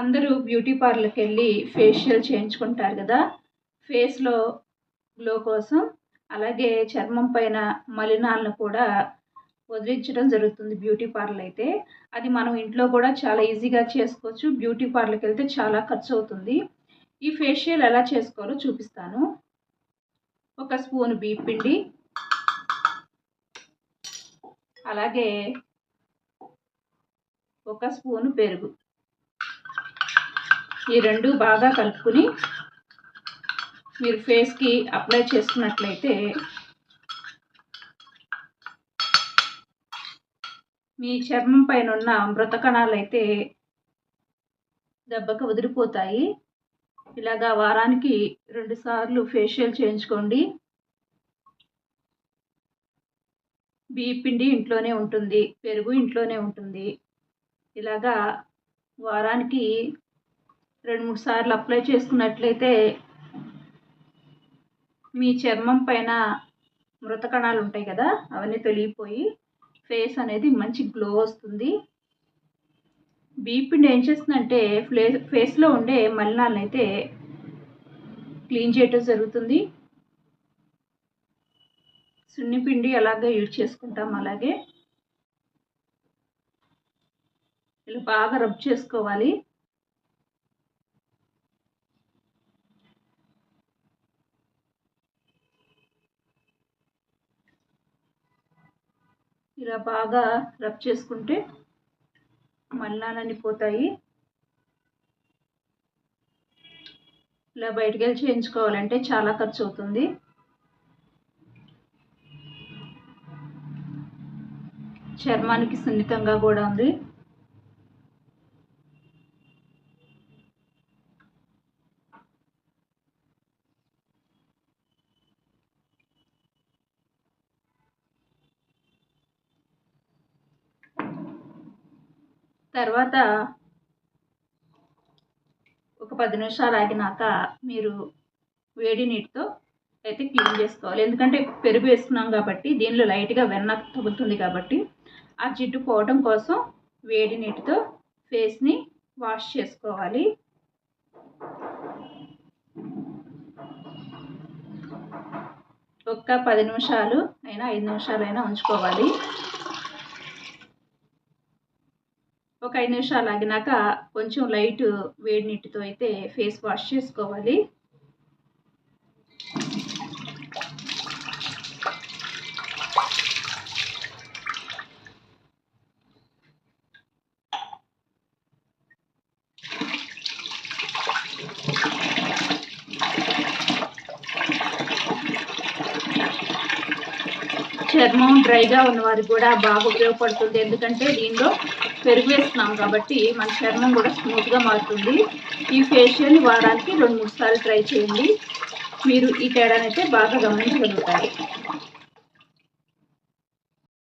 అందరూ బ్యూటీ పార్లర్కి వెళ్ళి ఫేషియల్ చేయించుకుంటారు కదా ఫేస్లో గ్లో కోసం అలాగే చర్మం పైన మలినాలను కూడా వదిలించడం జరుగుతుంది బ్యూటీ పార్లర్ అయితే. అది మనం ఇంట్లో కూడా చాలా ఈజీగా చేసుకోవచ్చు బ్యూటీ పార్లర్కి వెళ్తే చాలా ఖర్చు అవుతుంది. ఈ ఫేషియల్ ఎలా చేసుకోవాలో చూపిస్తాను. ఒక స్పూన్ బీప్ పిండి అలాగే ఒక స్పూను పెరుగు. ఈ రెండు బాగా కలుపుకుని మీరు ఫేస్కి అప్లై చేసుకున్నట్లయితే మీ చర్మం పైన ఉన్న మృత కణాలు అయితే దెబ్బకు వదిలిపోతాయి. ఇలాగా వారానికి రెండుసార్లు ఫేషియల్ చేయించుకోండి. బియ్య పిండి ఇంట్లోనే ఉంటుంది పెరుగు ఇంట్లోనే ఉంటుంది. ఇలాగా వారానికి రెండు మూడు సార్లు అప్లై చేసుకున్నట్లయితే మీ చర్మం పైన మృత కణాలు ఉంటాయి కదా అవన్నీ తొలగిపోయి ఫేస్ అనేది మంచి గ్లో వస్తుంది. బీపిండి ఏం చేస్తుందంటే ఫ్లే ఫేస్లో ఉండే మలినాలను అయితే క్లీన్ చేయటం జరుగుతుంది. సున్నిపిండి అలాగే యూజ్ చేసుకుంటాం అలాగే. ఇలా బాగా రబ్ చేసుకోవాలి. ఇలా బాగా రబ్ చేసుకుంటే మలినాలన్నీ పోతాయి. ఇలా బయటికి వెళ్ళి చేయించుకోవాలంటే చాలా ఖర్చు అవుతుంది. చర్మానికి సున్నితంగా కూడా ఉంది. తర్వాత ఒక పది నిమిషాలు ఆగినాక మీరు వేడి నీటితో అయితే క్లీన్ చేసుకోవాలి. ఎందుకంటే పెరుగు వేసుకున్నాం కాబట్టి దీనిలో లైట్గా వెన్న తగులుతుంది కాబట్టి ఆ జిడ్డు పోవడం కోసం వేడి నీటితో ఫేస్ని వాష్ చేసుకోవాలి. ఒక్క పది నిమిషాలు అయినా ఐదు నిమిషాలు అయినా ఉంచుకోవాలి. ఒక ఐదు నిమిషాలు ఆగినాక కొంచెం లైట్ వేడి నీటితో అయితే ఫేస్ వాష్ చేసుకోవాలి. చర్మం డ్రైగా ఉన్న వారికి కూడా బాగా ఉపయోగపడుతుంది. ఎందుకంటే దీనిలో పెరుగు వేస్తున్నాం కాబట్టి మన చర్మం కూడా స్మూత్గా మారుతుంది. ఈ ఫేషియల్ వారానికి రెండు మూడు సార్లు ట్రై చేయండి. మీరు ఈ తేడానైతే బాగా గమనించగలుగుతారు.